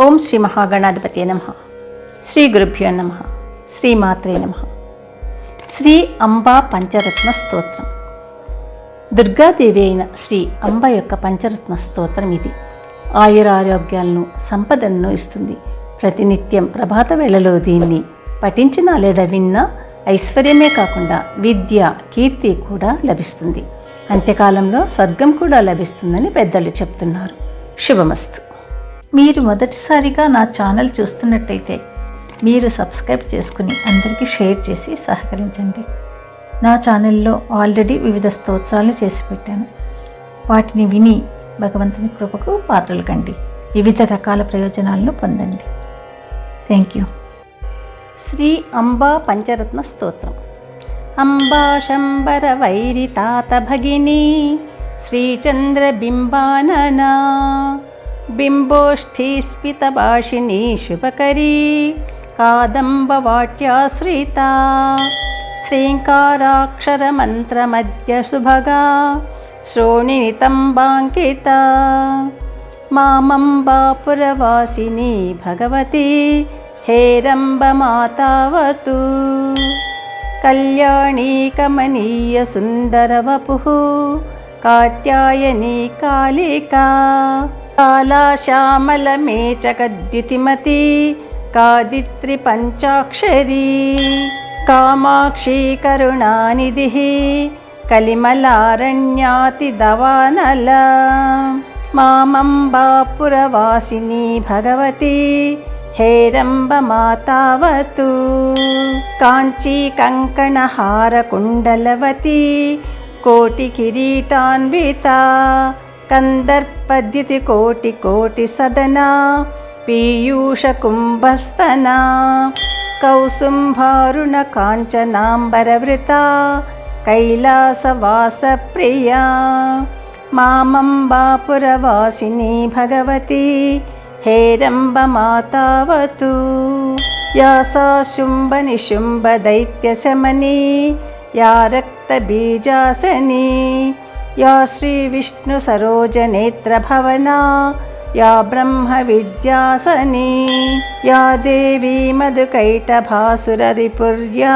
ఓం శ్రీ మహాగణాధిపతి నమ. శ్రీ గురుభ్యో నమ. శ్రీమాత్రే నమ. శ్రీ అంబా పంచరత్న స్తోత్రం. దుర్గాదేవి అయిన శ్రీ అంబ యొక్క పంచరత్న స్తోత్రం ఇది. ఆయురారోగ్యాలను సంపదలను ఇస్తుంది. ప్రతినిత్యం ప్రభాత వేళలో దీన్ని పఠించినా లేదా విన్నా ఐశ్వర్యమే కాకుండా విద్య కీర్తి కూడా లభిస్తుంది. అంత్యకాలంలో స్వర్గం కూడా లభిస్తుందని పెద్దలు చెప్తున్నారు. శుభమస్తు. మీరు మొదటిసారిగా నా ఛానల్ చూస్తున్నట్టయితే మీరు సబ్స్క్రైబ్ చేసుకుని అందరికీ షేర్ చేసి సహకరించండి. నా ఛానల్లో ఆల్రెడీ వివిధ స్తోత్రాలు చేసి పెట్టాను. వాటిని విని భగవంతుని కృపకు పాత్రలు కండి. వివిధ రకాల ప్రయోజనాలను పొందండి. Thank you Shri Amba Pancharatna Stotram. అంబా శంబర వైరి తాత భగిని శ్రీచంద్ర बिम्बोष्ठीस्मितभाषिणी शुभकरी। कादम्बवाट्याश्रिता। श्रीङ्काराक्षरमन्त्रमद्य सुभगा। श्रोणितम्बाङ्किता मामम्बापुरवासिनी भगवती। हेरम्बमातावतु। कल्याणीकमनीयसुन्दरवपुः। कात्यायनी कालिका। कालाश्यामलमेचकद्युतिमती कादित्रिपञ्चाक्षरी कामाक्षी करुणानिधिः कलिमलारण्यातिदवानल मामम्बापुरवासिनी भगवती हेरम्बमातावतु काञ्ची कङ्कणहारकुण्डलवती कोटिकिरीटान्विता कन्दर्पद्युतिकोटिकोटिसदना पीयूषकुम्भस्तना कौसुम्भारुणकाञ्चनाम्बरवृता कैलासवासप्रिया मामम्बापुरवासिनी भगवती हेरम्बमातावतु या सा शुम्भनिशुम्भदैत्यशमनी या रक्तबीजासनी या श्रीविष्णुसरोजनेत्रभवना या ब्रह्मविद्यासनी या देवी मधुकैटभासुररिपुर्या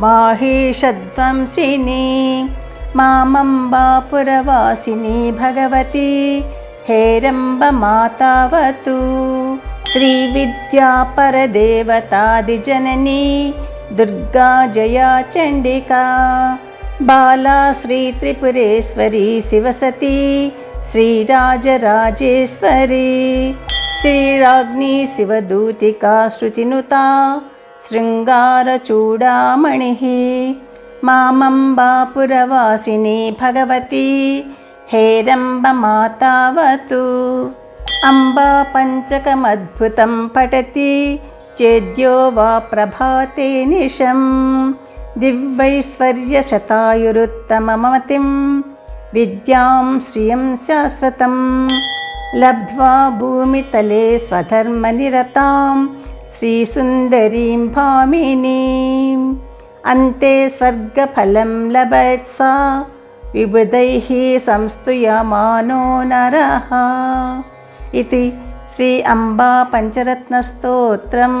माहेशध्वंसिनी मामम्बापुरवासिनी भगवती हेरम्बमातावतु श्रीविद्यापरदेवतादिजननी दुर्गा जया चण्डिका बाला श्रीत्रिपुरेश्वरी शिवसती श्रीराजराजेश्वरी श्रीराज्ञी शिवदूतिका श्रुतिनुता शृङ्गारचूडामणिः मामम्बापुरवासिनी भगवती हेरम्बमातावतु अम्बा पञ्चकमद्भुतं पठति चेद्यो वा प्रभाते निशं दिव्यैश्वर्यशतायुरुत्तममतिं विद्यां श्रियं शाश्वतं लब्ध्वा भूमितले स्वधर्मनिरतां श्रीसुन्दरीं भामिनीम् अन्ते स्वर्गफलं लभत् सा विबुधैः संस्तूयमानो नरः इति श्री अम्बा पञ्चरत्नस्तोत्रम्